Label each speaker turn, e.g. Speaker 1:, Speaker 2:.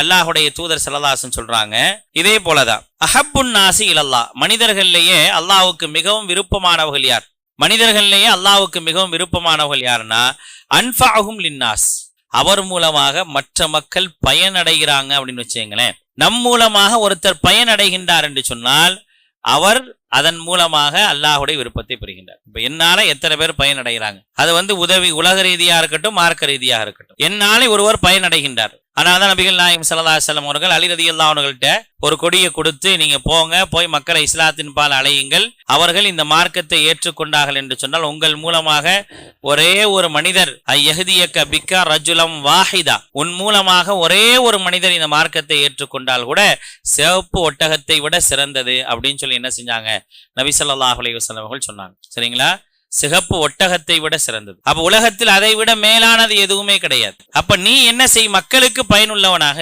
Speaker 1: அல்லாஹுடைய தூதர் செல்லதாசன் சொல்றாங்க இதே போலதான். அஹப்புன் நாசி இலல்லா மனிதர்கள்லயே அல்லாவுக்கு மிகவும் விருப்பமானவர்கள் யார்? மனிதர்கள்லயே அல்லாவுக்கு மிகவும் விருப்பமானவர்கள் யாருன்னா அன்ஃபாஹும் லின்னாஸ். அவர் மூலமாக மற்ற மக்கள் பயனடைகிறாங்க அப்படின்னு வச்சுங்களேன் நம் மூலமாக ஒருத்தர் பயனடைகின்றார் என்று சொன்னால் அவர் அதன் மூலமாக அல்லாஹுடைய விருப்பத்தை பெறுகின்றார். இப்ப என்னால எத்தனை பேர் பயனடைகிறாங்க? அது வந்து உதவி உலக ரீதியா இருக்கட்டும் மார்க்க ரீதியாக இருக்கட்டும். என்னாலே ஒருவர் பயனடைகின்றார். ஆனால் தான் நபிகள் நாயகம் சல்லா செல்லம் அவர்கள் அலி ரதி அவர்கள்ட்ட ஒரு கொடியை கொடுத்து நீங்க போங்க போய் மக்களை இஸ்லாத்தின் பால் அலையுங்கள். அவர்கள் இந்த மார்க்கத்தை ஏற்றுக்கொண்டார்கள் என்று சொன்னால் உங்கள் மூலமாக ஒரே ஒரு மனிதர் ஐயஹதியக்க பிக்கா ரஜுலம் வாஹிதா. உன் மூலமாக ஒரே ஒரு மனிதர் இந்த மார்க்கத்தை ஏற்றுக்கொண்டால் கூட சிவப்பு ஒட்டகத்தை விட சிறந்தது அப்படின்னு சொல்லி என்ன செஞ்சாங்க? நபி ஸல்லல்லாஹு அவர்கள் சொன்னாங்க. சரிங்களா? சிகப்பு ஒட்டகத்தை விட சிறந்தது. அப்ப உலகத்தில் அதை விட மேலானது எதுவுமே கிடையாது. அப்ப நீ என்ன செய்? மக்களுக்கு பயனுள்ளவனாக